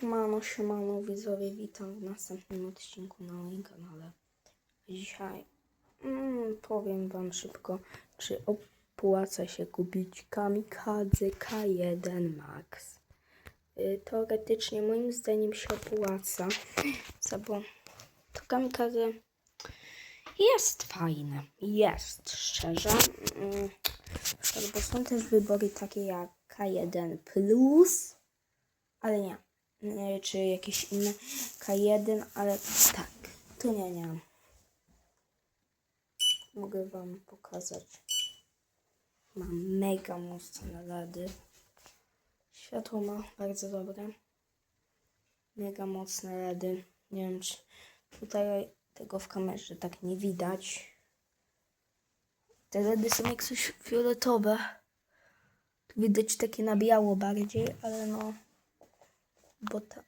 Siemano, siemano widzowie, witam w następnym odcinku na moim kanale. Dzisiaj mm, powiem wam szybko, czy opłaca się kupić Kamikadze K1 Max. Y, Teoretycznie moim zdaniem się opłaca, bo to Kamikadze jest fajne, jest szczerze. Mm, Bo są też wybory takie jak K1 Plus, ale nie. Czy jakieś inne K1, ale tak, to nie, nie. mam. Mogę wam pokazać. Mam mega mocne LEDy. Światło ma bardzo dobre. Mega mocne LEDy. Nie wiem, czy tutaj tego w kamerze tak nie widać. Te LEDy są jak coś fioletowe. Tu widać takie na biało bardziej, ale no. Bo ta.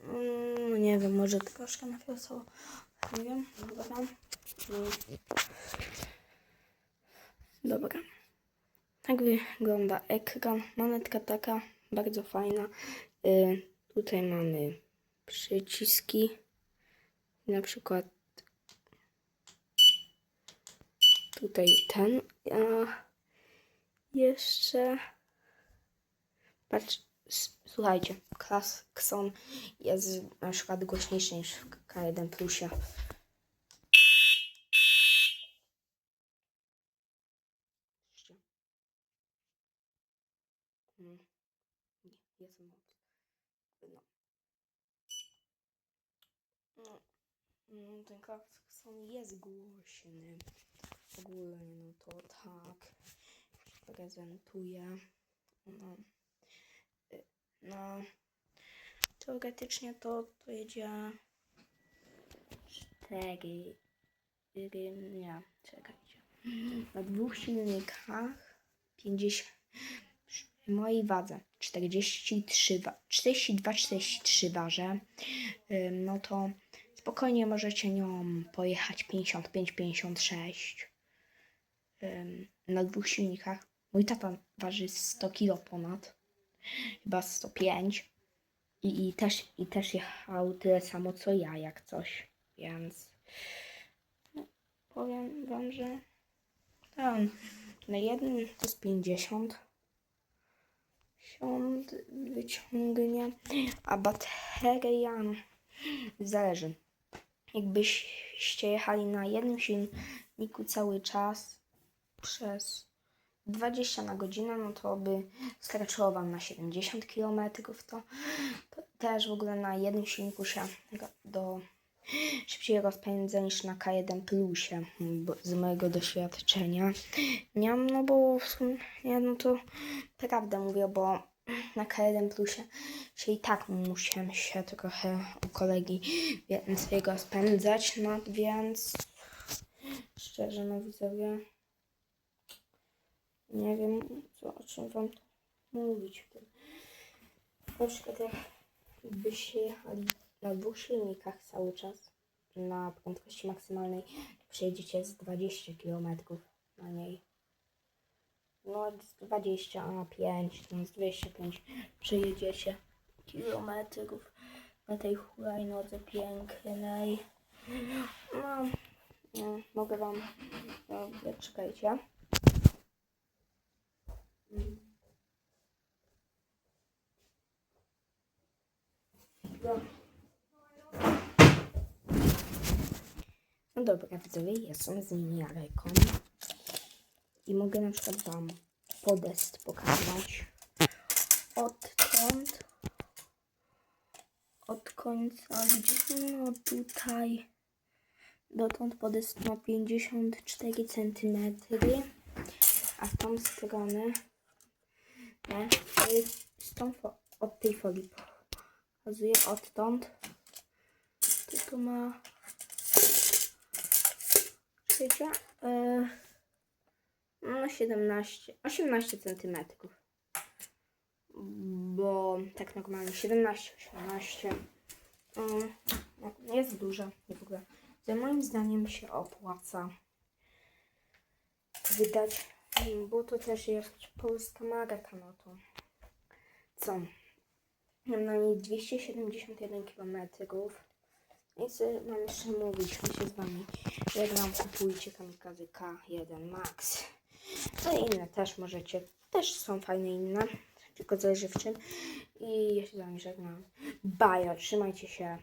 Mm, nie wiem, może troszkę na fioletowo. Nie wiem, dobra. Mm. Dobra. Tak wygląda ekran. Monetka taka bardzo fajna. Y, tutaj mamy przyciski. Na przykład tutaj ten. A jeszcze patrz, słuchajcie, klakson jest na przykład głośniejszy niż w K1 Plusie. No. No. No, ten klakson jest głośny. Ogólnie, no to tak prezentuje. No, no teoretycznie to, to jedzie 4, nie, czekajcie. Na dwóch silnikach 50, w mojej wadze 43, wa- 42, 43 ważę, Ym, no to spokojnie możecie nią pojechać 55, 56 ym, na dwóch silnikach. Mój tata waży 100 kg ponad, chyba 105 i, i, też, i też jechał tyle samo co ja, jak coś, więc no, powiem wam, że tam na jednym to jest 50 50 wyciągnie, a bateria no, zależy. Jakbyście jechali na jednym silniku cały czas przez 20 na godzinę, no to by starczyło Wam na 70 km. To, to też w ogóle na jednym silniku się do szybciej rozpędza niż na K1 Plusie, z mojego doświadczenia. Nie mam, no bo w sumie, no to prawdę mówię, bo na K1 Plusie się i tak muszę się trochę u kolegi więcej rozpędzać, no więc szczerze, no widzowie, nie wiem, co, o czym wam mówić. Na przykład jakbyście jechali na dwóch silnikach cały czas na prędkości maksymalnej, przejedziecie z 20 km na niej. No z 20, a 5, no z 205 przejedziecie kilometrów na tej hulajnodze pięknej. No, no mogę wam, no, czekajcie. No. Dobra, widzowie, jestem z miniarką i mogę na przykład wam podest pokazać odtąd od końca, gdzie no tutaj dotąd podest ma 54 cm, a w tą stronę nie, to jest fo- od tej folii pokazuję odtąd tu ma Wiecie? E, no 17, 18 centymetrów. Bo tak normalnie 17, 18. Mm, no, jest duża w ogóle. Za moim zdaniem się opłaca wydać, bo to też jest polska marka, no to co? Mam na niej 271 km. Nie chcę mam jeszcze mówić się z wami. Wam kupujcie kamikazy K1 Max. No i inne też możecie. Też są fajne inne. Tylko zależy w czym. I ja się z wami żegnam. Bajo, trzymajcie się.